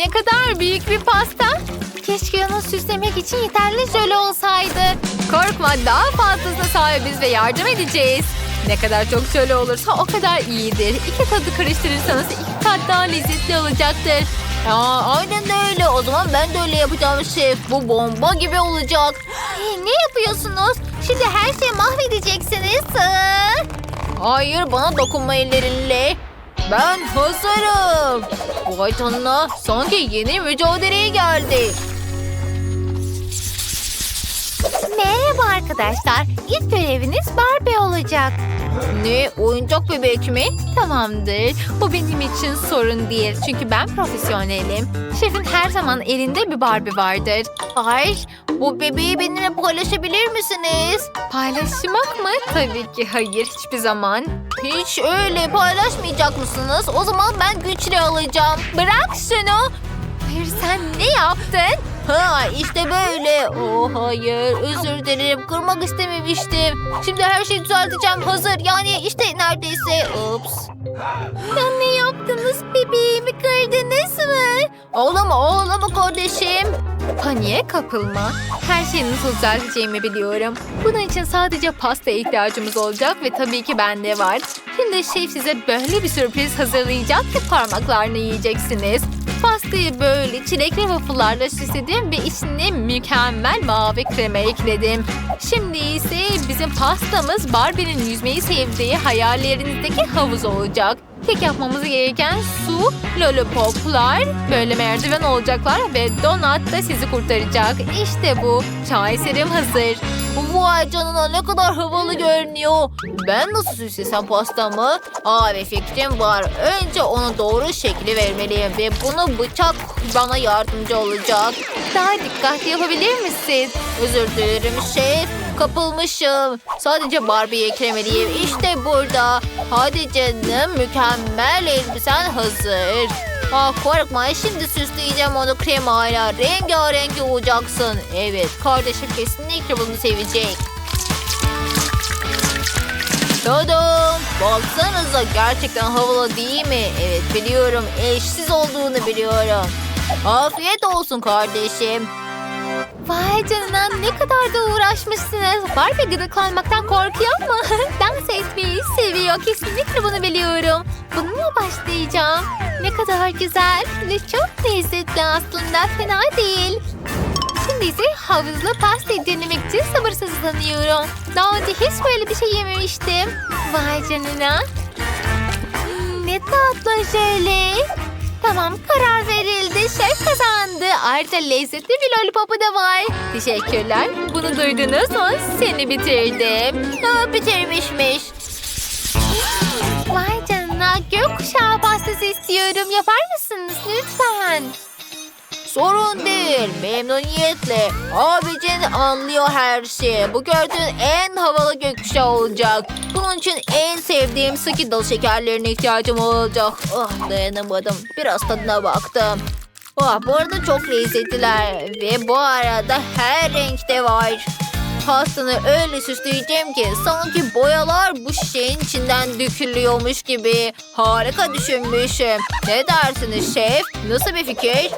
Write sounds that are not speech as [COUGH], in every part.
Ne kadar büyük bir pasta. Keşke onu süslemek için yeterli jöle olsaydı. Korkma daha fazlasına sahibiz ve yardım edeceğiz. Ne kadar çok jöle olursa o kadar iyidir. İki tadı karıştırırsanız iki kat daha lezzetli olacaktır. Aa, aynen öyle. O zaman ben de öyle yapacağım şef. Bu bomba gibi olacak. Ne yapıyorsunuz? Şimdi her şeyi mahvedeceksiniz. Hayır bana dokunma ellerinle. Ben hazırım. Vay canına sanki yeni mücadeleye geldik. Merhaba arkadaşlar. İlk göreviniz Barbie olacak. Ne oyuncak bebek mi? Tamamdır. Bu benim için sorun değil. Çünkü ben profesyonelim. Şefin her zaman elinde bir Barbie vardır. Ay bu bebeği benimle paylaşabilir misiniz? Paylaşmak mı? Tabii ki hayır. Hiçbir zaman. Hiç öyle paylaşmayacak mısınız? O zaman ben güçlü alacağım. Bırak şunu. Hayır sen ne yaptın? Ha işte böyle. Oh hayır özür dilerim kırmak istememiştim. Şimdi her şeyi düzelteceğim hazır. Yani işte neredeyse. Ups. Ya ne yaptınız? Bebeğimi kırdınız mı? Ağlama ağlama kardeşim. Paniğe kapılma. Her şeyi nasıl düzelteceğimi biliyorum. Bunun için sadece pastaya ihtiyacımız olacak ve tabii ki bende var. Şimdi şef size böyle bir sürpriz hazırlayacak ki parmaklarını yiyeceksiniz. Pastayı böyle çilekli waffle'larla süsledim ve içine mükemmel mavi krema ekledim. Şimdi ise bizim pastamız Barbie'nin yüzmeyi sevdiği hayallerinizdeki havuz olacak. Tek yapmamız gereken su, lollipoplar, böyle merdiven olacaklar ve donat da sizi kurtaracak. İşte bu. Şaheserim hazır. Vay canına ne kadar havalı görünüyor. Ben nasıl süslesem pastamı? Aa bir fikrim var. Önce ona doğru şekli vermeliyim ve bunu bıçak bana yardımcı olacak. Daha dikkatli yapabilir misin? Özür dilerim şef. Kapılmışım. Sadece Barbie'yi eklemeliyim. İşte burada. Hadi canım mükemmel elbisen hazır. Ah korkma şimdi süsleyeceğim onu kremayla. Rengarenk olacaksın. Evet kardeşim kesinlikle bunu sevecek. Tadam! Baksanıza gerçekten havalı değil mi? Evet biliyorum eşsiz olduğunu biliyorum. Afiyet olsun kardeşim. Vay canına ne kadar da uğraşmışsınız. Barbie gıdıklanmaktan korkuyor mu? [LAUGHS] Dans etmeyi seviyor. Kesinlikle bunu biliyorum. Bununla başlayacağım. Ne kadar güzel ve çok lezzetli aslında. Fena değil. Şimdi ise havuzlu pastayı denemek için sabırsızlanıyorum. Daha önce hiç böyle bir şey yememiştim. Vay canına. Hmm, Ne tatlı şöyle. Tamam karar verildi. Şef kazandı. Ayrıca lezzetli bir lollipopu da var. Teşekkürler. Bunu duydunuz mu? Seni bitirdim. Aa, bitirmişmiş. Vay canına gökkuşağı pastası istiyorum. Yapar mısınız lütfen? Sorun değil. Memnuniyetle. Abicin anlıyor her şeyi. Bu gördüğün en havalı gökkuşağı olacak. Bunun için en sevdiğim Skittles şekerlerine ihtiyacım olacak. Ah dayanamadım. Biraz tadına baktım. Ah, bu arada çok lezzetliler. Ve bu arada her renkte var. Pastanı öyle süsleyeceğim ki sanki boyalar bu şişenin içinden dökülüyormuş gibi. Harika düşünmüşüm. Ne dersiniz şef? Nasıl bir fikir?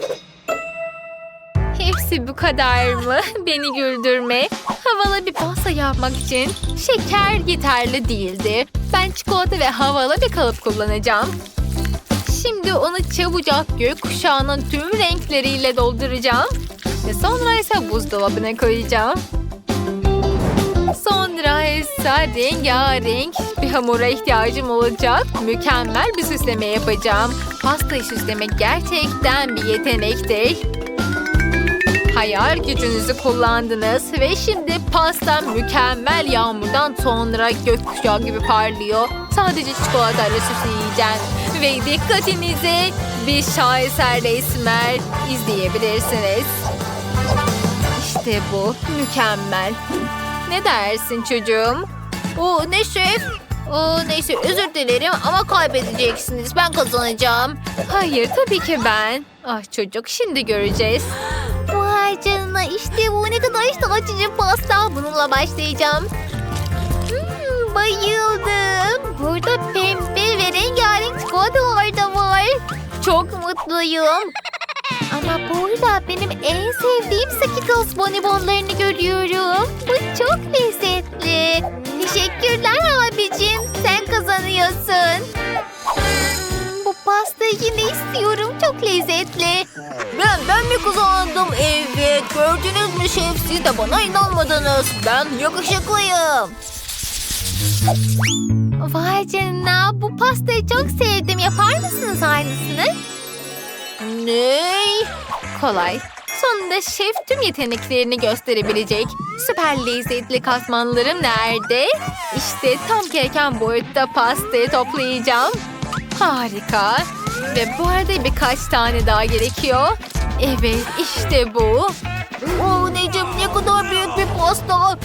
Hepsi bu kadar mı? [LAUGHS] Beni güldürme. Havalı bir pasta yapmak için şeker yeterli değildi. Ben çikolata ve havalı bir kalıp kullanacağım. Şimdi onu çabucak gökkuşağının tüm renkleriyle dolduracağım. Ve sonra ise buzdolabına koyacağım. Sonra ise rengarenk bir hamura ihtiyacım olacak. Mükemmel bir süsleme yapacağım. Pastayı süslemek gerçekten bir yetenektir. Hayal gücünüzü kullandınız ve şimdi pasta mükemmel yağmurdan sonra gökkuşağı gibi parlıyor. Sadece çikolatayla süsleyeceğim. Ve dikkatinizi bir şaheser resmer izleyebilirsiniz. İşte bu mükemmel. Ne dersin çocuğum? Oo ne şef? Oo, neyse özür dilerim ama kaybedeceksiniz. Ben kazanacağım. Hayır tabii ki ben. Ah çocuk şimdi göreceğiz. Canına işte bu ne kadar işte açıcı pasta. Bununla başlayacağım. Hmm, bayıldım. Burada pembe ve rengarenk çikolatalar da var. Çok mutluyum. Ama burada benim en sevdiğim Skittles bonibonlarını görüyorum. Bu çok lezzetli. Teşekkürler abicim. Sen kazanıyorsun. Hmm, bu pastayı yine istiyorum. Çok lezzetli. Ben, mi kazandım? Evet. Gördünüz mü şef? Siz de bana inanmadınız. Ben yakışıklıyım. Vay canına bu pastayı çok sevdim. Yapar mısınız aynısını? Ne? Kolay. Sonunda şef tüm yeteneklerini gösterebilecek. Süper lezzetli katmanlarım nerede? İşte tam gereken boyutta pastayı toplayacağım. Harika. Ve bu arada birkaç tane daha gerekiyor. Evet işte bu. Oo Necim ne kadar büyük bir pasta.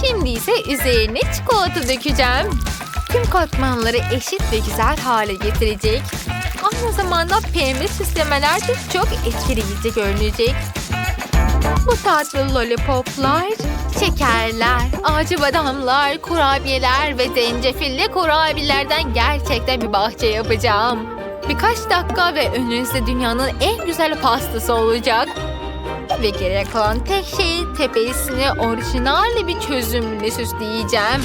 Şimdi ise üzerine çikolata dökeceğim. Tüm katmanları eşit ve güzel hale getirecek. Aynı zamanda pembe süslemeler de çok etkileyici görünecek. Bu tatlı lollipoplar, şekerler, acı badamlar, kurabiyeler ve zencefilli kurabiyelerden gerçekten bir bahçe yapacağım. Birkaç dakika ve önünüzde dünyanın en güzel pastası olacak. Ve gerek kalan tek şey tepesini orijinal bir çözümle süsleyeceğim.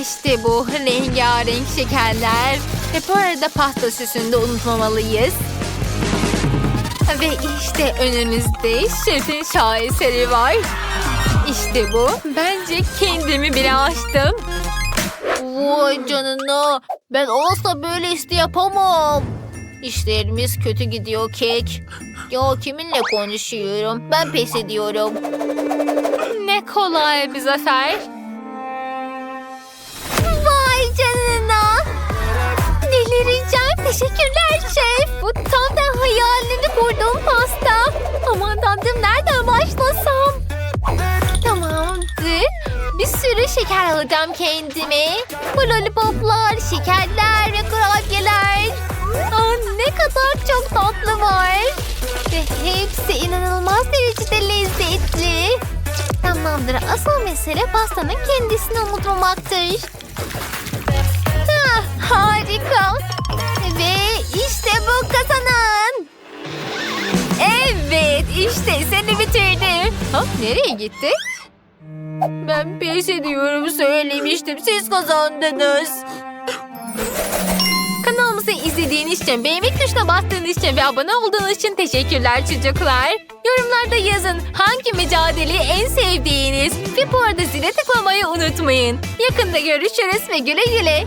İşte bu rengarenk şekerler. Ve bu arada pasta süsünü de unutmamalıyız. Ve işte önünüzde şefin şaheseri var. İşte bu. Bence kendimi bile açtım. Vay canına. Ben asla böyle iste yapamam. İşlerimiz kötü gidiyor kek. Ya kiminle konuşuyorum? Ben pes ediyorum. Ne kolay bir zafer. Vay canına. Delireceğim. Teşekkürler şef. Bu tam da hayalini kurduğum pasta. Aman tanrım nereden şeker alacağım kendime. Bu lollipoplar, şekerler ve kurabiyeler. Aa, ne kadar çok tatlı var. Ve hepsi inanılmaz derecede lezzetli. Tamamdır. Asıl mesele pastanın kendisini unutmamaktır. Ah, harika. Ve işte bu kazanan. Evet işte seni bitirdim. Ha, nereye gitti? Ben pes ediyorum söylemiştim. Siz kazandınız. Kanalımızı izlediğiniz için, beğenmek tuşuna bastığınız için ve abone olduğunuz için teşekkürler çocuklar. Yorumlarda yazın hangi mücadeleyi en sevdiğiniz ve bu arada zile tıklamayı unutmayın. Yakında görüşürüz ve güle güle.